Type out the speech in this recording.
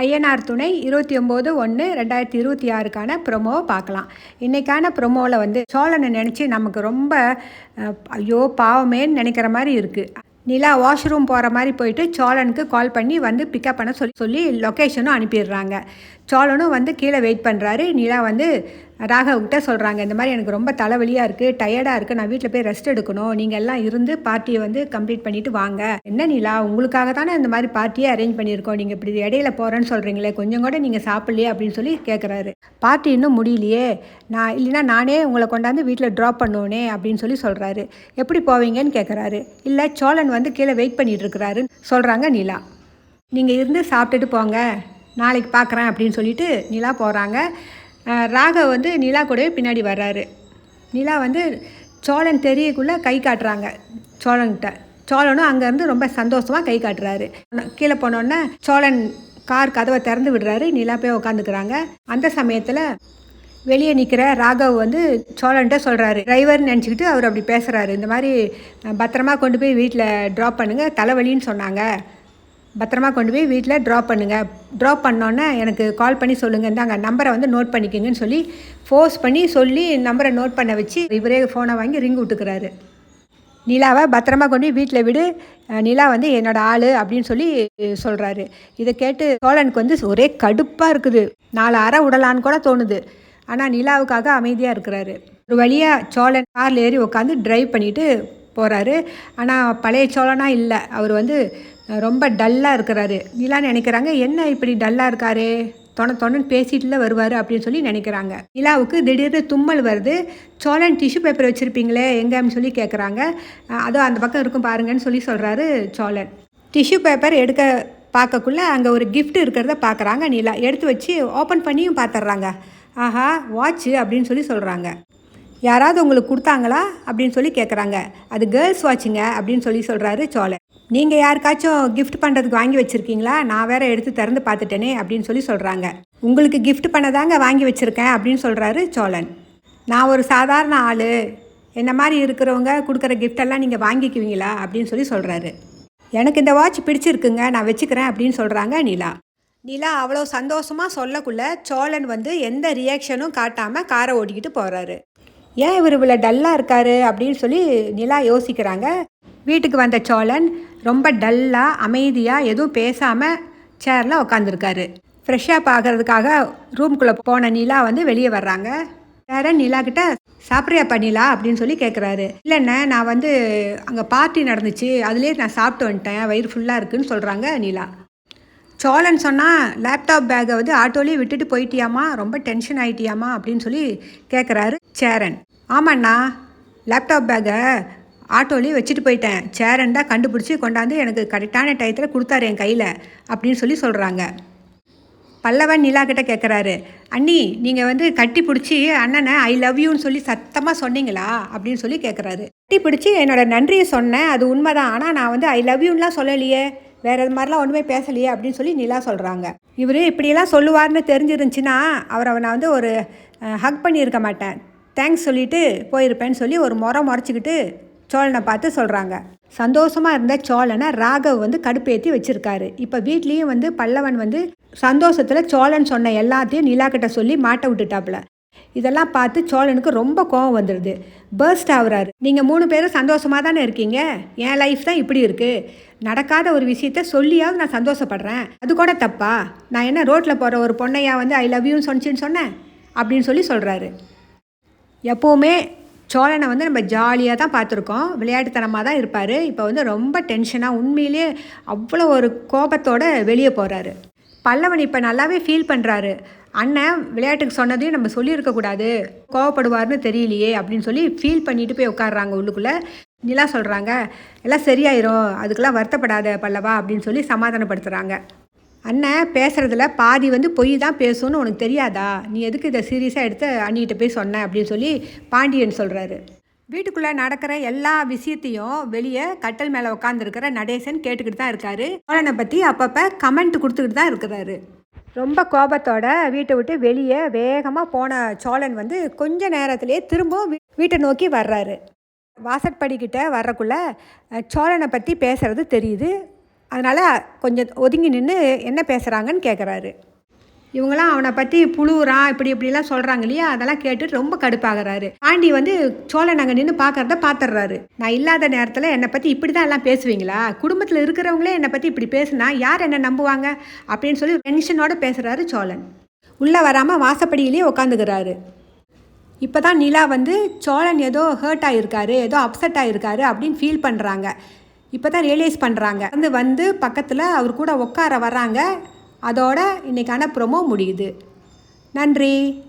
INR துணை இருபத்தி ஒம்பது ஒன்று ரெண்டாயிரத்தி இருபத்தி ஆறுக்கான ப்ரொமோவை பார்க்கலாம். இன்றைக்கான ப்ரொமோவில் வந்து சோழனை நினச்சி நமக்கு ரொம்ப ஐயோ பாவமேன்னு நினைக்கிற மாதிரி இருக்குது நிலா வாஷ்ரூம் போகிற மாதிரி போயிட்டு சோழனுக்கு கால் பண்ணி வந்து பிக்கப் பண்ண சொல்லி சொல்லி லொக்கேஷனும் அனுப்பிடுறாங்க. சோழனும் வந்து கீழே வெயிட் பண்ணுறாரு நிலா வந்து ராகவ்கிட்ட சொல்கிறாங்க இந்த மாதிரி எனக்கு ரொம்ப தலைவலியாக இருக்குது டயர்டாக இருக்குது நான் வீட்டில் போய் ரெஸ்ட் எடுக்கணும். நீங்கள் எல்லாம் இருந்து பார்ட்டியை வந்து கம்ப்ளீட் பண்ணிவிட்டு வாங்க. என்ன நிலா உங்களுக்காக தானே இந்த மாதிரி பார்ட்டியை அரேஞ்ச் பண்ணியிருக்கோம். நீங்கள் இப்படி இடையில போகிறேன்னு சொல்கிறீங்களே கொஞ்சம் கூட நீங்கள் சாப்பிட்லையே அப்படின்னு சொல்லி கேட்குறாரு பார்ட்டி இன்னும் முடியலையே நான் இல்லைன்னா நானே உங்களை கொண்டாந்து வீட்டில் ட்ராப் பண்ணுவேனே அப்படின்னு சொல்லி சொல்கிறாரு எப்படி போவீங்கன்னு கேட்குறாரு இல்லை சோழன் வந்து கீழே வெயிட் பண்ணிட்டு சொல்கிறாங்க நிலா. நீங்கள் இருந்து சாப்பிட்டுட்டு போங்க நாளைக்கு பார்க்குறேன் அப்படின்னு சொல்லிட்டு நிலா போகிறாங்க ராகவ் வந்து நிலா கூடவே பின்னாடி வர்றாரு. நிலா வந்து சோழன் தெரியக்குள்ளே கை காட்டுறாங்க. சோழன்கிட்ட சோழனும் அங்கேருந்து ரொம்ப சந்தோஷமாக கை காட்டுறாரு. கீழே போனோன்னே சோழன் கார் கதவை திறந்து விடுறாரு. நிலா போய் உட்காந்துக்கிறாங்க அந்த சமயத்தில் வெளியே நிற்கிற ராகவ் வந்து சோழன்ட்ட சொல்கிறாரு டிரைவர்னு நினச்சிக்கிட்டு அவர் அப்படி பேசுகிறாரு இந்த மாதிரி பத்திரமா கொண்டு போய் வீட்டில் ட்ராப் பண்ணுங்கள் தலைவலின்னு சொன்னாங்க. பத்திரமா கொண்டு போய் வீட்டில் ட்ராப் பண்ணுங்கள் ட்ராப் பண்ணோன்னே எனக்கு கால் பண்ணி சொல்லுங்கள் இந்தாங்க நம்பரை வந்து நோட் பண்ணிக்கோங்கன்னு சொல்லி ஃபோர்ஸ் பண்ணி சொல்லி நம்பரை நோட் பண்ண வச்சு இவரே ஃபோனை வாங்கி ரிங் விட்டுக்கிறாரு. நிலாவை பத்திரமா கொண்டு போய் வீட்டில் விடு. நிலா வந்து என்னோட ஆள் அப்படின்னு சொல்லி சொல்கிறாரு இதை கேட்டு சோழனுக்கு வந்து ஒரே கடுப்பாக இருக்குது. நாலு அரை விடலான்னு கூட தோணுது. ஆனால் நிலாவுக்காக அமைதியாக இருக்கிறாரு. ஒரு வழியாக சோழன் காரில் ஏறி உட்காந்து ட்ரைவ் பண்ணிவிட்டு போகிறாரு ஆனால் பழைய சோழனாக இல்லை. அவர் வந்து ரொம்ப டல்லாக இருக்கிறாரு. நிலா நினைக்கிறாங்க என்ன இப்படி டல்லாக இருக்காரு? தொண தொணன்னு பேசிட்டுல வருவார் அப்படின்னு சொல்லி நினைக்கிறாங்க. நிலாவுக்கு திடீர்னு தும்மல் வருது. சோழன் டிஷ்யூ பேப்பர் வச்சுருப்பீங்களே எங்கேன்னு சொல்லி கேட்குறாங்க அதோ அந்த பக்கம் இருக்கும் பாருங்கன்னு சொல்லி சொல்கிறாரு சோழன் டிஷ்யூ பேப்பர் எடுக்க பார்க்கக்குள்ளே அங்கே ஒரு கிஃப்ட் இருக்கிறத பார்க்குறாங்க நிலா. எடுத்து வச்சு ஓப்பன் பண்ணியும் பார்த்துட்றாங்க ஆஹா வாட்ச்சு அப்படின்னு சொல்லி சொல்கிறாங்க யாராவது உங்களுக்கு கொடுத்தாங்களா? அப்படின்னு சொல்லி கேட்குறாங்க அது கேர்ள்ஸ் வாட்சுங்க அப்படின்னு சொல்லி சொல்கிறாரு சோழன் நீங்கள் யாருக்காச்சும் கிஃப்ட் பண்ணுறதுக்கு வாங்கி வச்சுருக்கீங்களா? நான் வேற எடுத்து திறந்து பார்த்துட்டேனே அப்படின்னு சொல்லி சொல்கிறாங்க உங்களுக்கு gift பண்ணதாங்க வாங்கி வச்சுருக்கேன் அப்படின்னு சொல்கிறாரு சோழன். நான் ஒரு சாதாரண ஆள். என்ன மாதிரி இருக்கிறவங்க கொடுக்குற கிஃப்டெல்லாம் நீங்கள் வாங்கிக்குவீங்களா? அப்படின்னு சொல்லி சொல்கிறாரு எனக்கு இந்த வாட்ச் பிடிச்சிருக்குங்க நான் வச்சுக்கிறேன் அப்படின்னு சொல்கிறாங்க நிலா. நிலா அவ்வளோ சந்தோஷமாக சொல்லக்குள்ள சோழன் வந்து எந்த ரியாக்ஷனும் காட்டாமல் காரை ஓட்டிக்கிட்டு போகிறாரு ஏன் இவர் இவ்வளோ டல்லாக இருக்காரு? அப்படின்னு சொல்லி நிலா யோசிக்கிறாங்க. வீட்டுக்கு வந்த சோழன் ரொம்ப டல்லாக அமைதியாக எதுவும் பேசாமல் சேரில் உட்காந்துருக்காரு ஃப்ரெஷ்ஷாக பார்க்கறதுக்காக ரூம்குள்ளே போன நிலா வந்து வெளியே வர்றாங்க. வேற நிலா கிட்ட சாப்பிட்றியாப்பா நிலா? அப்படின்னு சொல்லி கேட்குறாரு இல்லைண்ணே நான் வந்து அங்கே பார்ட்டி நடந்துச்சு. அதுலேயே நான் சாப்பிட்டு வந்துட்டேன். வயிறு ஃபுல்லாக இருக்குன்னு சொல்கிறாங்க நிலா. சோழன் சொன்னால் லேப்டாப் பேக்கை வந்து ஆட்டோலேயே விட்டுட்டு போயிட்டியாமா ரொம்ப டென்ஷன் ஆகிட்டியாமா அப்படின்னு சொல்லி கேட்குறாரு சேரன். ஆமாண்ணா லேப்டாப் பேக்கை ஆட்டோலேயே வச்சுட்டு போயிட்டேன். சேர் இருந்தால் கண்டுபிடிச்சி கொண்டாந்து எனக்கு கரெக்டான டயத்தில் கொடுத்தாரு என் கையில் அப்படின்னு சொல்லி சொல்கிறாங்க பல்லவன் நிலா கிட்ட கேட்குறாரு அண்ணி நீங்கள் வந்து கட்டி பிடிச்சி அண்ணனை ஐ லவ் யூன்னு சொல்லி சத்தமாக சொன்னீங்களா? அப்படின்னு சொல்லி கேட்குறாரு கட்டி பிடிச்சி என்னோட நன்றியை சொன்னேன். அது உண்மைதான். ஆனால் நான் வந்து ஐ லவ் யூன்லாம் சொல்லலையே. வேறு இது மாதிரிலாம் ஒன்றுமே பேசலையே அப்படின்னு சொல்லி நிலா சொல்கிறாங்க இவர் இப்படியெல்லாம் சொல்லுவார்னு தெரிஞ்சிருந்துச்சுன்னா அவரை நான் வந்து ஒரு ஹக் பண்ணியிருக்க மாட்டேன். தேங்க்ஸ் சொல்லிட்டு போயிருப்பேன்னு சொல்லி ஒரு முறை முறைச்சிக்கிட்டு சோழனை பார்த்து சொல்கிறாங்க சந்தோஷமாக இருந்த சோழனை ராகவ் வந்து கடுப்பேற்றி வச்சிருக்காரு. இப்போ வீட்லேயும் வந்து பல்லவன் வந்து சந்தோஷத்தில் சோழன் சொன்ன எல்லாத்தையும் நிலா கிட்ட சொல்லி மாட்ட விட்டுட்டாப்புல. இதெல்லாம் பார்த்து சோழனுக்கு ரொம்ப கோவம் வந்துடுது பர்ஸ்ட் ஆகுறாரு. நீங்கள் மூணு பேரும் சந்தோஷமாக தானே இருக்கீங்க? என் லைஃப் தான் இப்படி இருக்குது நடக்காத ஒரு விஷயத்த சொல்லியாவது நான் சந்தோஷப்படுறேன். அது கூட தப்பா? நான் என்ன ரோட்டில் போகிற ஒரு பொண்ணையா வந்து ஐ லவ் யூன்னு சொன்னிச்சின்னு சொன்னேன்? அப்படின்னு சொல்லி சொல்கிறாரு எப்போவுமே சோழனை வந்து நம்ம ஜாலியாக தான் பார்த்துருக்கோம். விளையாட்டுத்தனமாக தான் இருப்பார். இப்போ வந்து ரொம்ப டென்ஷனாக உண்மையிலேயே அவ்வளோ ஒரு கோபத்தோடு வெளியே போகிறாரு பல்லவன் இப்போ நல்லாவே ஃபீல் பண்ணுறாரு அண்ணன் விளையாட்டுக்கு சொன்னதையும் நம்ம சொல்லியிருக்கக்கூடாது கோவப்படுவார்னு தெரியலையே அப்படின்னு சொல்லி ஃபீல் பண்ணிட்டு போய் உட்காடுறாங்க உள்ளுக்குள்ளே. நிலா சொல்கிறாங்க எல்லாம் சரியாயிரும். அதுக்கெல்லாம் வருத்தப்படாத பல்லவா? அப்படின்னு சொல்லி சமாதானப்படுத்துகிறாங்க அண்ணன் பேசுகிறதுல பாதி வந்து பொய் தான் பேசும்னு உனக்கு தெரியாதா? நீ எதுக்கு இதை சீரியஸாக எடுத்து அண்ணிகிட்ட போய் சொன்ன? அப்படின்னு சொல்லி பாண்டியன் சொல்கிறாரு வீட்டுக்குள்ளே நடக்கிற எல்லா விஷயத்தையும் வெளியே கட்டல் மேலே உட்காந்துருக்கிற நடேசன் கேட்டுக்கிட்டு தான் இருக்காரு. சோழனை பற்றி அப்பப்போ கமெண்ட் கொடுத்துக்கிட்டு தான் இருக்கிறாரு. ரொம்ப கோபத்தோட வீட்டை விட்டு வெளியே வேகமாக போன சோழன் வந்து கொஞ்ச நேரத்திலே திரும்பவும் வீ- வீட்டை நோக்கி வர்றாரு. வாசற்படிக்கிட்ட வர்றக்குள்ள சோழனை பற்றி பேசுகிறது தெரியுது. அதனால் கொஞ்சம் ஒதுங்கி நின்று என்ன பேசுகிறாங்கன்னு கேட்குறாரு இவங்களாம் அவனை பற்றி புழுவுறான் இப்படி இப்படிலாம் சொல்கிறாங்க இல்லையா? அதெல்லாம் கேட்டுட்டு ரொம்ப கடுப்பாகிறாரு. பாண்டி வந்து சோழன் அங்கே நின்று பார்க்கறத பார்த்துடுறாரு நான் இல்லாத நேரத்தில் என்னை பற்றி இப்படி தான் எல்லாம் பேசுவீங்களா? குடும்பத்தில் இருக்கிறவங்களே என்னை பற்றி இப்படி பேசுனா யார் என்ன நம்புவாங்க? அப்படின்னு சொல்லி டென்ஷனோடு பேசுகிறாரு சோழன். உள்ளே வராமல் வாசப்படியிலேயே உட்காந்துக்கிறாரு இப்போ தான் நிலா வந்து சோழன் ஏதோ ஹர்ட் ஆகிருக்காரு ஏதோ அப்செட் ஆகிருக்காரு அப்படின்னு ஃபீல் பண்ணுறாங்க இப்போ தான் ரியலைஸ் பண்ணுறாங்க வந்து வந்து பக்கத்தில் அவர் கூட உட்கார வராங்க அதோட இன்றைக்கான ப்ரொமோ முடியுது. நன்றி.